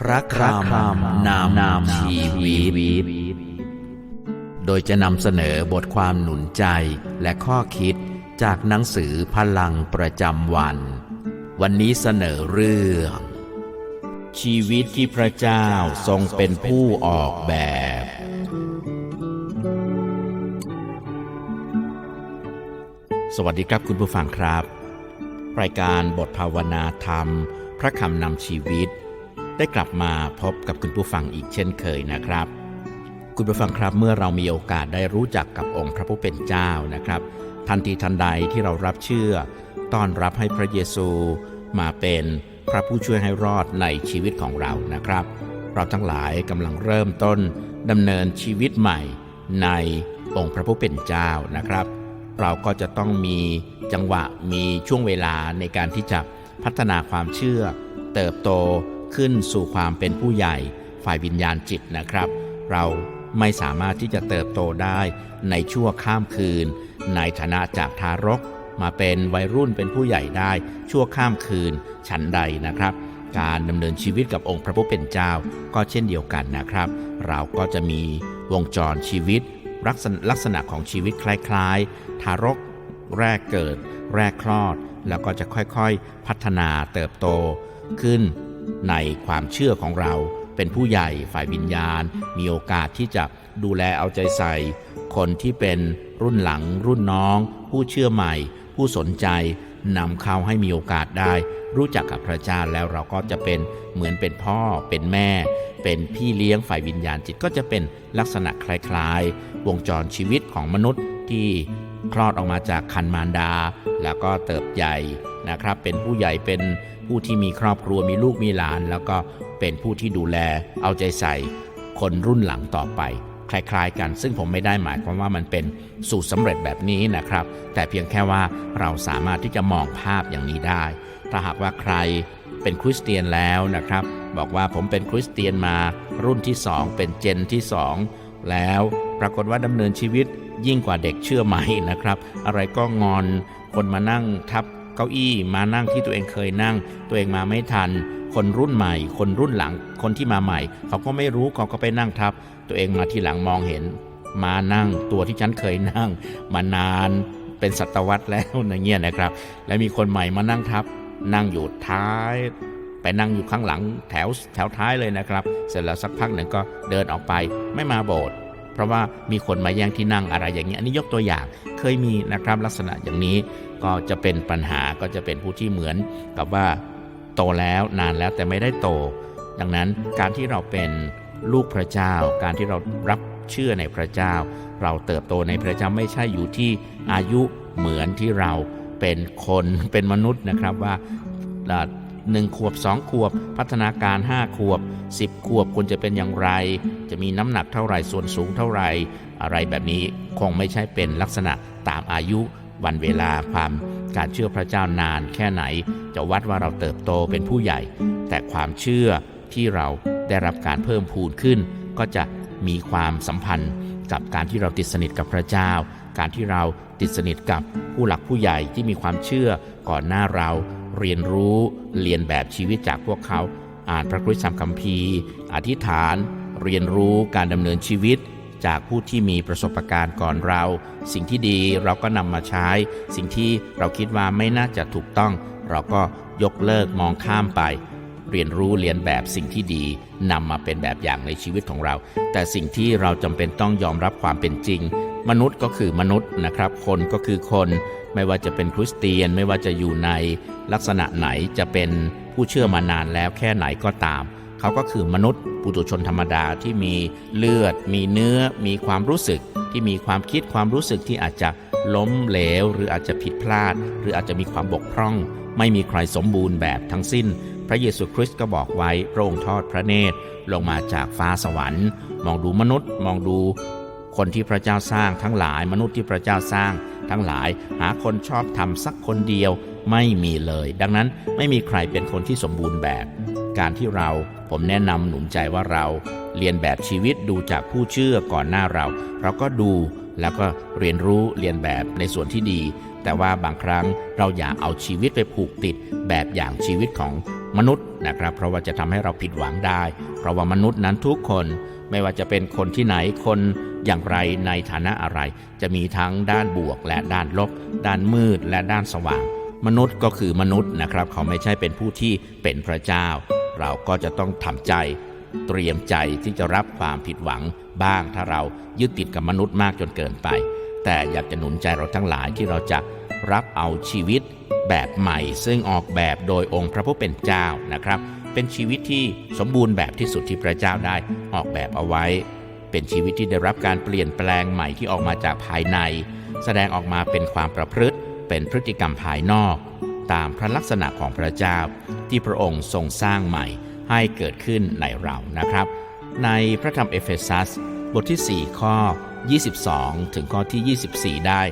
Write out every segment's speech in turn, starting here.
พระคำนำนำชีวิต โดยจะนำเสนอบทความหนุนใจและข้อคิดจากหนังสือพลังประจำวัน วันนี้เสนอเรื่อง ชีวิตที่พระเจ้าทรงเป็นผู้ออกแบบ สวัสดีครับคุณผู้ฟังครับ รายการบทภาวนาธรรม พระคำนำชีวิต ได้กลับมาพบกับคุณผู้ฟังอีกเช่นเคยนะครับ คุณผู้ฟังครับเมื่อเรามีโอกาสได้รู้จักกับองค์พระผู้เป็นเจ้านะครับ ทันทีทันใดที่เรารับเชื่อ ต้อนรับให้พระเยซูมาเป็นพระผู้ช่วยให้รอดในชีวิตของเรานะครับ เราทั้งหลายกำลังเริ่มต้นดำเนินชีวิตใหม่ในองค์พระผู้เป็นเจ้านะครับ เราก็จะต้องมีจังหวะมีช่วงเวลาในการที่จะพัฒนาความเชื่อ เติบโต ขึ้นสู่ความเป็นผู้ใหญ่ฝ่ายวิญญาณจิตนะครับ เราไม่สามารถที่จะเติบโตได้ในชั่วข้ามคืน ในฐานะจากทารก มาเป็นวัยรุ่นเป็นผู้ใหญ่ได้ ชั่วข้ามคืนฉันใดนะครับ การดำเนินชีวิตกับองค์พระผู้เป็นเจ้าก็เช่นเดียวกันนะครับ เราก็จะมีวงจรชีวิตลักษณะลักษณะของชีวิตคล้ายๆ ทารก แรกเกิด แรกคลอด แล้วก็จะค่อยๆ พัฒนาเติบโตขึ้น ในความเชื่อของเราเป็นผู้ใหญ่ฝ่ายวิญญาณ มีโอกาสที่จะดูแลเอาใจใส่ คนที่เป็นรุ่นหลังรุ่นน้อง ผู้เชื่อใหม่ ผู้สนใจนำเขาให้มีโอกาสได้ รู้จักกับพระเจ้าแล้วเราก็จะเป็นเหมือนเป็นพ่อ เป็นแม่ เป็นพี่เลี้ยงฝ่ายวิญญาณจิตก็จะเป็นลักษณะคล้ายๆ วงจรชีวิตของมนุษย์ที่คลอดออกมาจากคันมารดา แล้วก็เติบใหญ่นะครับ เป็นผู้ใหญ่เป็น ผู้ที่มีครอบครัวมีลูกมีหลาน แล้วก็เป็นผู้ที่ดูแล เอาใจใส่คนรุ่นหลังต่อไป คล้ายๆ กัน ซึ่งผมไม่ได้หมายความว่ามันเป็นสูตรสำเร็จแบบนี้นะครับ แต่เพียงแค่ว่าเราสามารถที่จะมองภาพอย่างนี้ได้ ถ้าหากว่าใครเป็นคริสเตียนแล้วนะครับ บอกว่าผมเป็นคริสเตียนมารุ่นที่2เป็นเจนที่2แล้วปรากฏว่าดำเนินชีวิตยิ่งกว่าเด็กเชื่อใหม่นะครับ อะไรก็งอนคนมานั่งทับ เก้าอี้มานั่งที่ตัวเองเคยนั่ง ตัวเองมาไม่ทัน คนรุ่นใหม่ คนรุ่นหลัง คนที่มาใหม่ เขาก็ไม่รู้เขาก็ไปนั่งทับ ตัวเองมาที่หลังมองเห็น มานั่งตัวที่ฉันเคยนั่ง มานานเป็นศตวรรษแล้วอย่างเงี้ยนะครับ แล้วมีคนใหม่มานั่งทับ นั่งอยู่ท้าย ไปนั่งอยู่ข้างหลังแถวแถวท้ายเลยนะครับ เสร็จแล้วสักพักหนึ่งก็เดินออกไปไม่มาโบสถ์เพราะว่ามีคนมาแย่งที่นั่งอะไรอย่างนี้อันนี้ยกตัวอย่างเคยมีนะครับลักษณะอย่างนี้ ก็จะเป็นปัญหาก็จะเป็นผู้ที่เหมือนกับว่าโตแล้วนานแล้วแต่ไม่ได้โต ดังนั้นการที่เราเป็นลูกพระเจ้า การที่เรารับเชื่อในพระเจ้า เราเติบโตในพระเจ้าไม่ใช่อยู่ที่อายุเหมือนที่เราเป็นคนเป็นมนุษย์นะครับว่าหนึ่งขวบสองขวบ พัฒนาการ5ขวบ10ขวบควรจะเป็นอย่างไร จะมีน้ำหนักเท่าไหร่ส่วนสูงเท่าไหร่ อะไรแบบนี้คงไม่ใช่เป็นลักษณะตามอายุ วันเวลาความการเชื่อพระเจ้านานแค่ไหน จะวัดว่าเราเติบโตเป็นผู้ใหญ่ แต่ความเชื่อที่เราได้รับการเพิ่มพูนขึ้น ก็จะมีความสัมพันธ์กับการที่เราติดสนิทกับพระเจ้า การที่เราติดสนิทกับผู้หลักผู้ใหญ่ที่มีความเชื่อก่อนหน้าเราเรียนรู้เรียนแบบชีวิตจากพวกเขา อ่านพระคริสตธรรมคัมภีร์ อธิษฐาน เรียนรู้การดำเนินชีวิต จากผู้ที่มีประสบการณ์ก่อนเรา สิ่งที่ดีเราก็นำมาใช้ สิ่งที่เราคิดว่าไม่น่าจะถูกต้อง เราก็ยกเลิกมองข้ามไป เรียนรู้เรียนแบบสิ่งที่ดีนำมาเป็นแบบอย่างในชีวิตของเรา แต่สิ่งที่เราจำเป็นต้องยอมรับความเป็นจริง มนุษย์ก็คือมนุษย์นะครับ คนก็คือคน ไม่ว่าจะเป็นคริสเตียน ไม่ว่าจะอยู่ในลักษณะไหนจะเป็นผู้เชื่อมานานแล้วแค่ไหนก็ตาม เขาก็คือมนุษย์ปุถุชนธรรมดาที่มีเลือด มีเนื้อ มีความรู้สึก ที่มีความคิดความรู้สึกที่อาจจะล้มเหลว หรืออาจจะผิดพลาด หรืออาจจะมีความบกพร่อง ไม่มีใครสมบูรณ์แบบทั้งสิ้น พระเยซูคริสต์ก็บอกไว้พระองค์ทอดพระเนตรลงมาจากฟ้าสวรรค์ มองดูมนุษย์มองดูคนที่พระเจ้าสร้างทั้งหลายมนุษย์ที่พระเจ้าสร้าง ทั้งหลายหาคนชอบทำสักคนเดียวไม่มีเลย ดังนั้นไม่มีใครเป็นคนที่สมบูรณ์แบบ การที่เรา ผมแนะนำหนุนใจว่าเราเรียนแบบชีวิตดูจากผู้เชื่อก่อนหน้าเรา เราก็ดูแล้วก็เรียนรู้เรียนแบบในส่วนที่ดี แต่ว่าบางครั้งเราอย่าเอาชีวิตไปผูกติดแบบอย่างชีวิตของมนุษย์นะครับ เพราะว่าจะทำให้เราผิดหวังได้ เพราะว่ามนุษย์นั้นทุกคนไม่ว่าจะเป็นคนที่ไหนคนอย่างไรในฐานะอะไร จะมีทั้งด้านบวกและด้านลบ ด้านมืดและด้านสว่าง มนุษย์ก็คือมนุษย์นะครับ เขาไม่ใช่เป็นผู้ที่เป็นพระเจ้า เราก็จะต้องทำใจ เตรียมใจที่จะรับความผิดหวังบ้างถ้าเรายึดติดกับมนุษย์มากจนเกินไป แต่อยากจะหนุนใจเราทั้งหลายที่เราจะรับเอาชีวิตแบบใหม่ ซึ่งออกแบบโดยองค์พระผู้เป็นเจ้านะครับ เป็นชีวิตที่สมบูรณ์แบบที่สุดที่พระเจ้าได้ออกแบบเอาไว้ เป็นชีวิตที่ได้รับการเปลี่ยนแปลงใหม่ที่ออกมาจากภายใน แสดงออกมาเป็นความประพฤติ เป็นพฤติกรรมภายนอก ตามพระลักษณะของพระเจ้า ที่พระองค์ทรงสร้างใหม่ให้เกิดขึ้นในเรานะครับ ในพระธรรมเอเฟซัสบทที่ 4 ข้อ 22 ถึงข้อที่ 24 ได้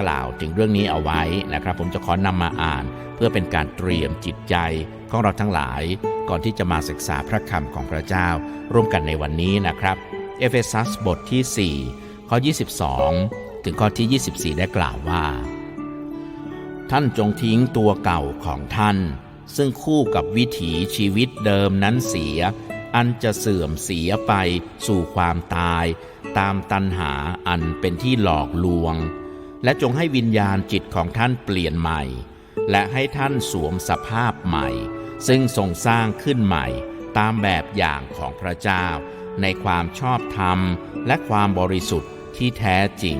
กล่าวถึงเรื่องนี้เอาไว้นะครับ ผมจะขอนำมาอ่าน เพื่อเป็นการเตรียมจิตใจของเราทั้งหลาย ก่อนที่จะมาศึกษาพระคำของพระเจ้า ร่วมกันในวันนี้นะครับ เอเฟซัสบทที่ 4 ข้อ 22 ถึงข้อที่ 24 ได้กล่าวว่า ท่านจงทิ้งตัวเก่าของท่าน ซึ่งคู่กับวิถีชีวิตเดิมนั้นเสีย อันจะเสื่อมเสียไปสู่ความตาย ตามตัณหาอันเป็นที่หลอกลวง และจงให้วิญญาณจิตของท่านเปลี่ยนใหม่ และให้ท่านสวมสภาพใหม่ ซึ่งทรงสร้างขึ้นใหม่ตามแบบอย่างของพระเจ้า ในความชอบธรรมและความบริสุทธิ์ที่แท้จริง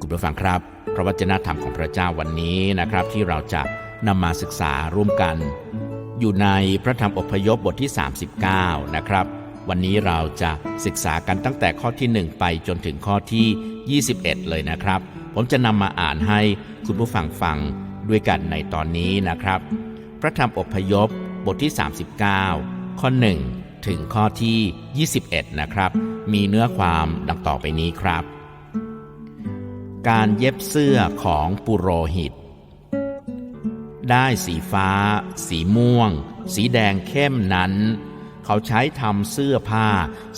คุณผู้ฟังครับ พระวจนะธรรมของพระเจ้าวันนี้นะครับ ที่เราจะนำมาศึกษาร่วมกัน อยู่ในพระธรรมอพยพบทที่ 39 นะครับ วันนี้เราจะศึกษากันตั้งแต่ข้อที่ 1 ไปจนถึงข้อที่ 21 เลยนะครับ ผมจะนำมาอ่านให้คุณผู้ฟังฟังด้วยกันในตอนนี้นะครับ พระธรรมอพยพบทที่ 39 ข้อ 1 ถึงข้อที่ 21 นะครับ มีเนื้อความดังต่อไปนี้ครับ การเย็บเสื้อของปุโรหิต ได้สีฟ้า สีม่วง สีแดงเข้มนั้น เขาใช้ทำเสื้อผ้า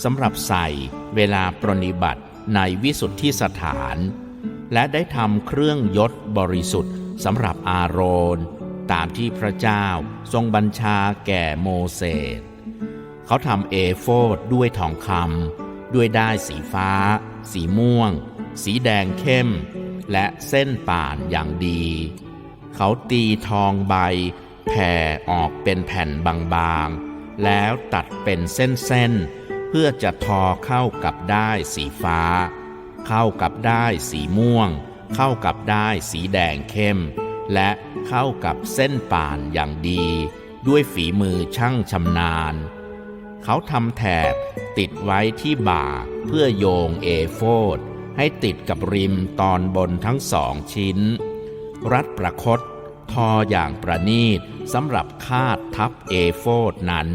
สำหรับใส่เวลาปรนิบัติในวิสุทธิสถาน และได้ทำเครื่องยศบริสุทธิ์สำหรับอาโรน ตามที่พระเจ้าทรงบัญชาแก่โมเสสเขาทำเอโฟดด้วยทองคำด้วยได้สีฟ้า สีม่วง สีแดงเข้ม และเส้นป่านอย่างดี เขาตีทองใบ แผ่ออกเป็นแผ่นบางๆ แล้วตัดเป็นเส้นๆ เพื่อจะทอเข้ากับได้สีฟ้า เข้ากับได้สีม่วง เข้ากับได้สีแดงเข้ม และเข้ากับเส้นป่านอย่างดี ด้วยฝีมือช่างชำนาญ เขาทำแถบติดไว้ที่บ่าเพื่อโยงเอโฟด ให้ติดกับริมตอนบนทั้งสองชิ้น รัดประคตทออย่างประณีตสำหรับคาดทับเอโฟดนั้น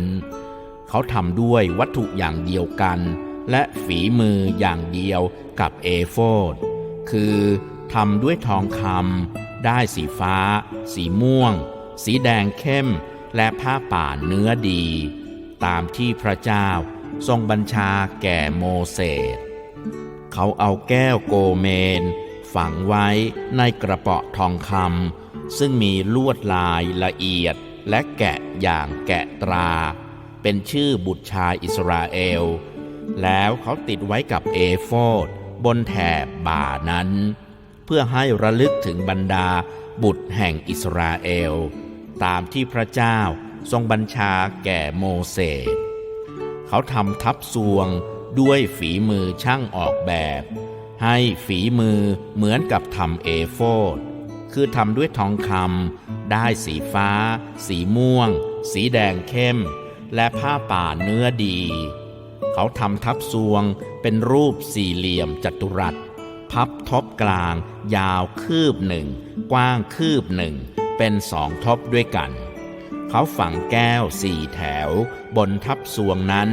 เขาทำด้วยวัตถุอย่างเดียวกัน และฝีมืออย่างเดียวกับเอโฟดคือทำด้วยทองคำได้สีฟ้า สีม่วง สีแดงเข้ม และผ้าป่านเนื้อดี ตามที่พระเจ้าทรงบัญชาแก่โมเสส เขาเอาแก้วโกเมน ฝังไว้ในกระเป๋อทองคำซึ่งมีลวดลายละเอียดและแกะอย่างแกะตรา เป็นชื่อบุตรชายอิสราเอล แล้วเขาติดไว้กับเอโฟดบนแถบบ่านั้น เพื่อให้ระลึกถึงบรรดาบุตรแห่งอิสราเอล ตามที่พระเจ้าทรงบัญชาแก่โมเสสเขาทำทับซวง ด้วยฝีมือช่างออกแบบ ให้ฝีมือเหมือนกับทำเอโฟดคือทำด้วยทองคำได้สีฟ้า สีม่วง สีแดงเข้ม และผ้าป่าเนื้อดี เขาทำทับซวงเป็นรูปสี่เหลี่ยมจัตุรัส พับทบกลาง ยาวคืบหนึ่ง กว้างคืบหนึ่ง เป็นสองทบด้วยกันเขาฝังแก้วสี่แถว บนทับสวงนั้น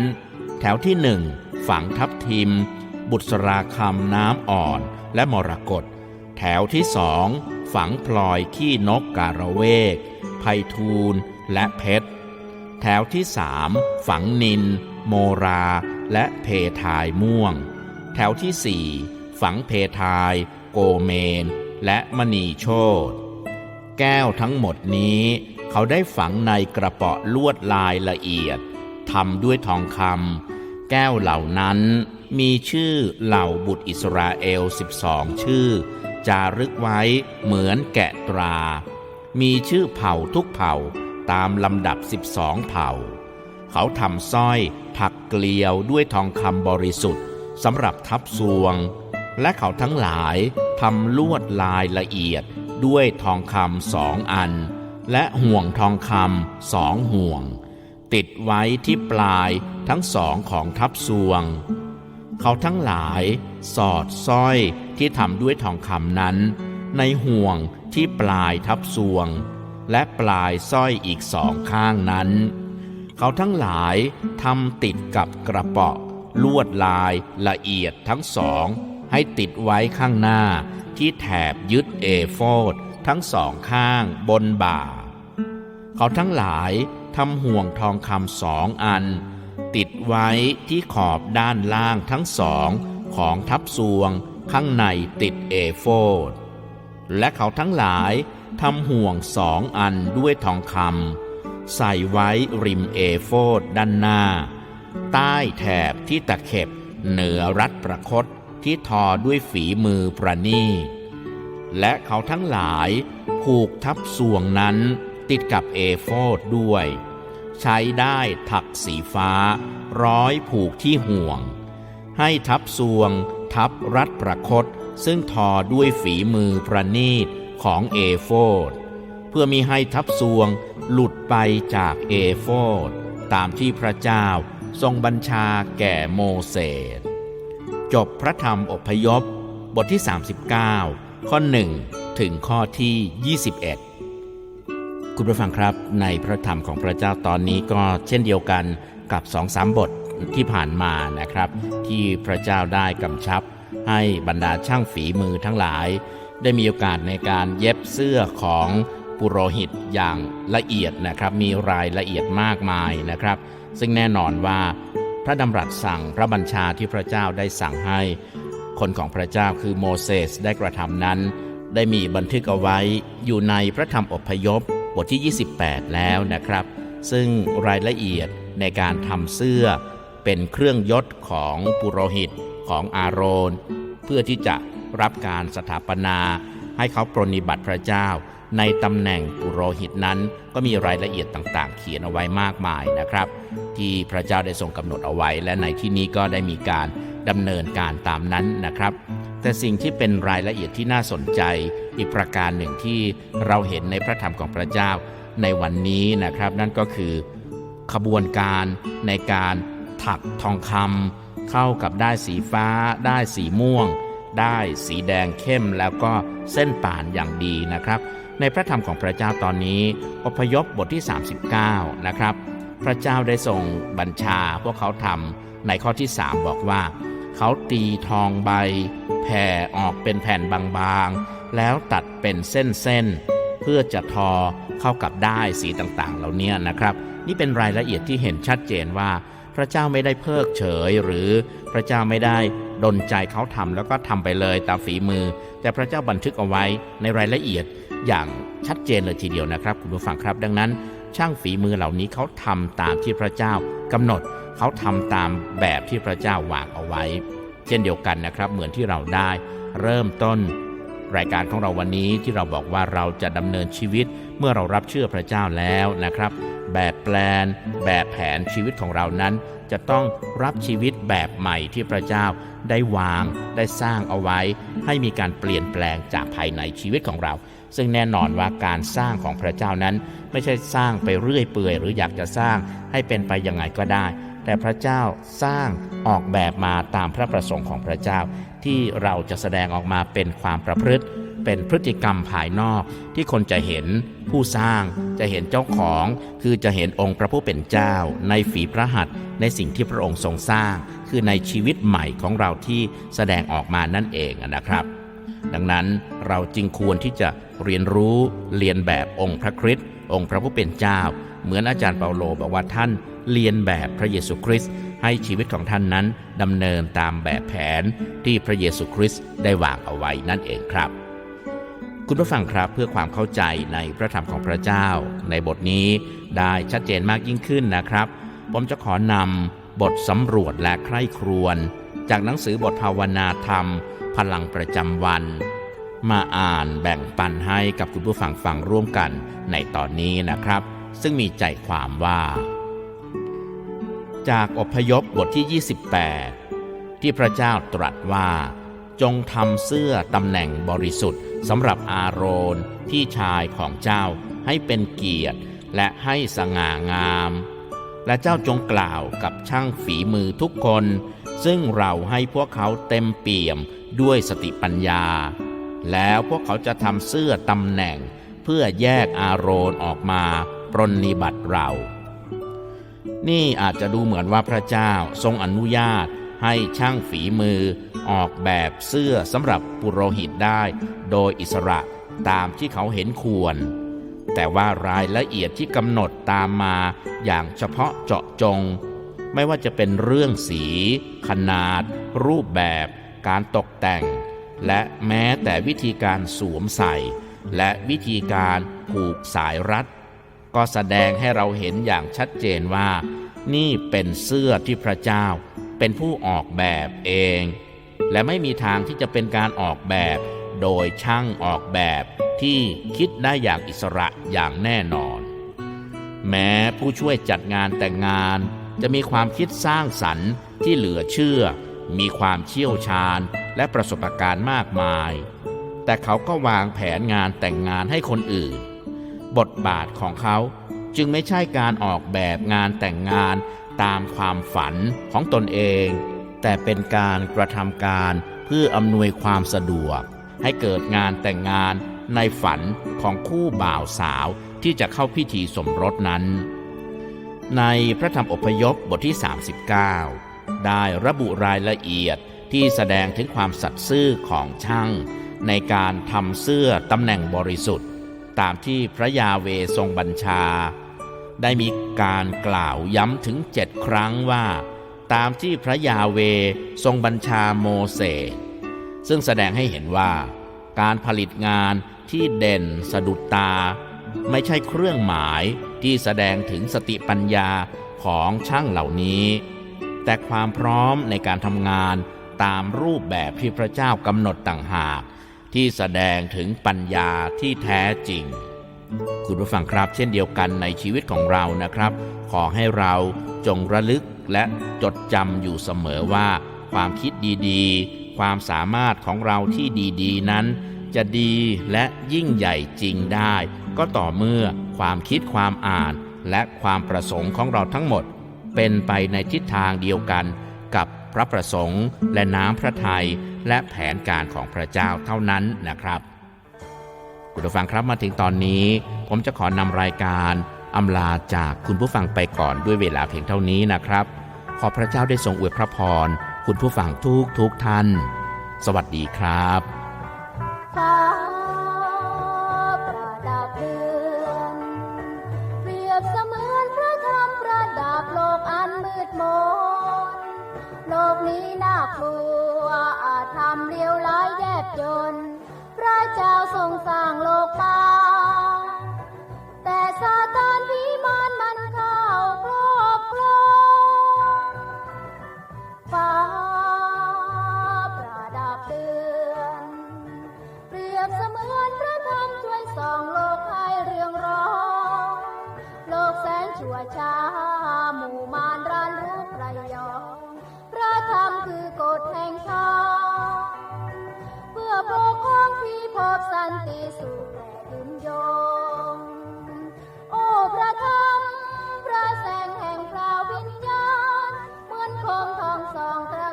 แถวที่หนึ่ง ฝังทับทิม บุษราคำน้ำอ่อนและมรกตแถวที่สองฝังพลอยขี้นกการะเวกไพทูลและเพชร แถวที่สามฝังนิน โมราและเพทายม่วง แถวที่สี่ฝังเพทาย โกเมน และมณีโชตแก้วทั้งหมดนี้เขาได้ฝังในกระเป๋อลวดลายละเอียดทำด้วยทองคำ แก้วเหล่านั้นมีชื่อเหล่าบุตรอิสราเอล 12 ชื่อ จารึกไว้เหมือนแกะตรา มีชื่อเผ่าทุกเผ่าตามลำดับ 12 เผ่า เขาทำสร้อยถักเกลียวด้วยทองคำบริสุทธิ์สำหรับทับสวง และเขาทั้งหลายทำลวดลายละเอียดด้วยทองคำสองอัน และห่วงทองคำสองห่วง ติดไว้ที่ปลายทั้งสองของทับสวง เขาทั้งหลายสอดสร้อยที่ทำด้วยทองคำนั้น ในห่วงที่ปลายทับสวง และปลายสร้อยอีกสองข้างนั้น เขาทั้งหลายทำติดกับกระเป๋อลวดลายละเอียดทั้งสอง ให้ติดไว้ข้างหน้าที่แถบยึดเอโฟดทั้งสองข้างบนบ่า เขาทั้งหลายทำห่วงทองคำสองอัน ติดไว้ที่ขอบด้านล่างทั้งสองของทับสวงข้างในติดเอโฟดและเขาทั้งหลายทำห่วงสองอันด้วยทองคำใส่ไว้ริมเอโฟดด้านหน้า ใต้แถบที่ตะเข็บเหนือรัดประคตที่ทอด้วยฝีมือประณีตและเขาทั้งหลายผูกทับสวงนั้น ติดกับเอโฟดด้วย ใช้ได้ถักสีฟ้า ร้อยผูกที่ห่วง ให้ทับสวง ทับรัดประคต ซึ่งทอด้วยฝีมือประณีตของเอโฟดเพื่อมีให้ทับสวงหลุดไปจากเอโฟดตามที่พระเจ้าทรงบัญชาแก่โมเสสจบพระธรรมอพยพ บทที่ 39 ข้อ 1 ถึงข้อที่ 21 คุณผู้ฟังครับในพระธรรมของพระเจ้าตอนนี้ก็เช่นเดียวกันกับสองสามบทที่ผ่านมานะครับ ที่พระเจ้าได้กำชับ ให้บรรดาช่างฝีมือทั้งหลาย ได้มีโอกาสในการเย็บเสื้อของปุโรหิตอย่างละเอียดนะครับ มีรายละเอียดมากมายนะครับ ซึ่งแน่นอนว่าพระดำรัสสั่งพระบัญชาที่พระเจ้าได้สั่งให้ คนของพระเจ้าคือโมเสสได้กระทำนั้น ได้มีบันทึกเอาไว้อยู่ในพระธรรมอพยพ บทที่ 28 แล้วนะครับ ซึ่งรายละเอียดในการทำเสื้อ เป็นเครื่องยศของปุโรหิตของอาโรน เพื่อที่จะรับการสถาปนา ให้เขาปรนนิบัติพระเจ้า ในตำแหน่งปุโรหิตนั้นก็มีรายละเอียดต่างๆ เขียนเอาไว้มากมายนะครับ ที่พระเจ้าได้ทรงกำหนดเอาไว้ และในที่นี้ก็ได้มีการดำเนินการตามนั้นนะครับ แต่สิ่งที่เป็นรายละเอียดที่น่าสนใจ อีกประการหนึ่งที่เราเห็นในพระธรรมของพระเจ้าในวันนี้นะครับ นั่นก็คือ ขบวนการในการถักทองคำเข้ากับได้สีฟ้า ได้สีม่วง ได้สีแดงเข้มแล้วก็เส้นป่านอย่างดีนะครับ ในพระธรรมของพระเจ้าตอนนี้ อพยพบทที่ 39 นะครับ พระเจ้าได้ทรงบัญชาพวกเขาทำในข้อที่ 3 บอกว่า เขาตีทองใบ แผ่ออกเป็นแผ่นบางๆ แล้วตัดเป็นเส้นๆ เพื่อจะทอเข้ากับได้ายสีต่างๆ เหล่านี้นะครับ นี่เป็นรายละเอียดที่เห็นชัดเจนว่า พระเจ้าไม่ได้เพิกเฉย หรือพระเจ้าไม่ได้ดนใจเขาทำแล้วก็ทำไปเลยตามฝีมือ แต่พระเจ้าบันทึกเอาไว้ในรายละเอียดอย่างชัดเจนเลยทีเดียวนะครับ คุณผู้ฟังครับ ดังนั้น ช่างฝีมือเหล่านี้เขาทำตามที่พระเจ้ากำหนด เขาทำตามแบบที่พระเจ้าวางเอาไว้ เช่นเดียวกันนะครับ เหมือนที่เราได้เริ่มต้น รายการของเราวันนี้ที่เราบอกว่าเราจะดำเนินชีวิตเมื่อเรารับเชื่อพระเจ้าแล้วนะครับ แบบแปลน แบบแผนชีวิตของเรานั้น จะต้องรับชีวิตแบบใหม่ที่พระเจ้าได้วาง ได้สร้างเอาไว้ ให้มีการเปลี่ยนแปลงจากภายในชีวิตของเราซึ่งแน่นอนว่าการสร้างของพระเจ้านั้น ไม่ใช่สร้างไปเรื่อยเปื่อย หรืออยากจะสร้างให้เป็นไปยังไงก็ได้ แต่พระเจ้าสร้างออกแบบมาตามพระประสงค์ของพระเจ้า ที่เราจะแสดงออกมาเป็นความประพฤติ เป็นพฤติกรรมภายนอก ที่คนจะเห็นผู้สร้างจะเห็นเจ้าของ คือจะเห็นองค์พระผู้เป็นเจ้า ในฝีพระหัตถ์ในสิ่งที่พระองค์ทรงสร้าง คือในชีวิตใหม่ของเราที่แสดงออกมานั่นเองนะครับ ดังนั้นเราจึงควรที่จะเรียนรู้เรียนแบบองค์พระคริสต์องค์พระผู้เป็นเจ้า เหมือนอาจารย์เปาโลบอกว่าท่าน เรียนแบบพระเยซูคริสต์ให้ชีวิตของท่านนั้นดำเนินตามแบบแผนที่พระเยซูคริสต์ได้วางเอาไว้นั่นเองครับ คุณผู้ฟังครับเพื่อความเข้าใจในพระธรรมของพระเจ้า ในบทนี้ได้ชัดเจนมากยิ่งขึ้นนะครับ ผมจะขอนำบทสำรวจและใคร่ครวญจากหนังสือบทภาวนาธรรม พลังประจำวัน มาอ่านแบ่งปันให้กับคุณผู้ฟังฟังร่วมกันในตอนนี้นะครับ ซึ่งมีใจความว่า จากอพยพบทที่ 28 ที่พระเจ้าตรัสว่า จงทำเสื้อตำแหน่งบริสุทธิ์สำหรับอาโรนพี่ชายของเจ้าให้เป็นเกียรติและให้สง่างาม และเจ้าจงกล่าวกับช่างฝีมือทุกคน ซึ่งเราให้พวกเขาเต็มเปี่ยมด้วยสติปัญญา แล้วพวกเขาจะทำเสื้อตำแหน่ง เพื่อแยกอาโรนออกมาปรนนิบัติเรา นี่อาจจะดูเหมือนว่าพระเจ้าทรงอนุญาตให้ช่างฝีมือออกแบบเสื้อสำหรับปุโรหิตได้ โดยอิสระตามที่เขาเห็นควร แต่ว่ารายละเอียดที่กำหนดตามมาอย่างเฉพาะเจาะจง ไม่ว่าจะเป็นเรื่องสี ขนาด รูปแบบ การตกแต่ง และแม้แต่วิธีการสวมใส่ และวิธีการผูกสายรัด ก็แสดงให้เราเห็นอย่างชัดเจนว่า นี่เป็นเสื้อที่พระเจ้าเป็นผู้ออกแบบเอง และไม่มีทางที่จะเป็นการออกแบบ โดยช่างออกแบบที่คิดได้อย่างอิสระอย่างแน่นอน แม้ผู้ช่วยจัดงานแต่งงาน จะมีความคิดสร้างสรรค์ที่เหลือเชื่อ มีความเชี่ยวชาญและประสบการณ์มากมาย แต่เขาก็วางแผนงานแต่งงานให้คนอื่น บทบาทของเขาจึงไม่ใช่การออกแบบงานแต่งงานตามความฝันของตนเอง แต่เป็นการกระทำการเพื่ออำนวยความสะดวก ให้เกิดงานแต่งงานในฝันของคู่บ่าวสาวที่จะเข้าพิธีสมรสนั้น ในพระธรรมอพยพบทที่ 39 ได้ระบุรายละเอียดที่แสดงถึงความสัตย์ซื่อของช่าง ในการทำเสื้อตำแหน่งบริสุทธิ์ ตามที่พระยาเวทรงบัญชา ได้มีการกล่าวย้ำถึงเจ็ดครั้งว่า ตามที่พระยาเวทรงบัญชาโมเสสซึ่งแสดงให้เห็นว่า การผลิตงานที่เด่นสะดุดตา ไม่ใช่เครื่องหมายที่แสดงถึงสติปัญญาของช่างเหล่านี้ แต่ความพร้อมในการทำงานตามรูปแบบที่พระเจ้ากำหนดต่างหาก ที่แสดงถึงปัญญาที่แท้จริง คุณผู้ฟังครับ เช่นเดียวกันในชีวิตของเรานะครับ ขอให้เราจงระลึกและจดจำอยู่เสมอว่า ความคิดดีๆ ความสามารถของเราที่ดีๆ นั้น จะดีและยิ่งใหญ่จริงได้ ก็ต่อเมื่อความคิดความอ่านและความประสงค์ของเราทั้งหมด เป็นไปในทิศทางเดียวกันกับพระประสงค์และน้ำพระทัย และแผนการของพระเจ้าเท่านั้นนะครับคุณผู้ฟังครับมาถึงตอนนี้ ผมจะขอนำรายการอำลาจากคุณผู้ฟังไปก่อนด้วยเวลาเพียงเท่านี้นะครับ ขอพระเจ้าได้ทรงอวยพระพร คุณผู้ฟังทุกทุกท่าน สวัสดีครับฟ้าดับเดือนเปรียบเสมือนพระธรรมระดับโลกอันมืดมนโลกนี้น่ากลัว ทำเลี้ยวร้ายแยบยนพระเจ้าทรงสร้างโลกมาแต่ซาตานวิมานมันเข้าครอบครองฟ้าประดับเดือนเปรียบเสมือนพระธรรมช่วยส่องโลกให้เรืองร้องโลกแสนชั่วช้าหมู่มารรันรุกไรยองพระธรรมคือกฎแห่งธรรมเพื่อปก ครองที่พบสันติสุขแต่ยืนยง โอ้พระธรรมพระแสงแห่งพระวิญญาณเหมือนโคมทองสองตระ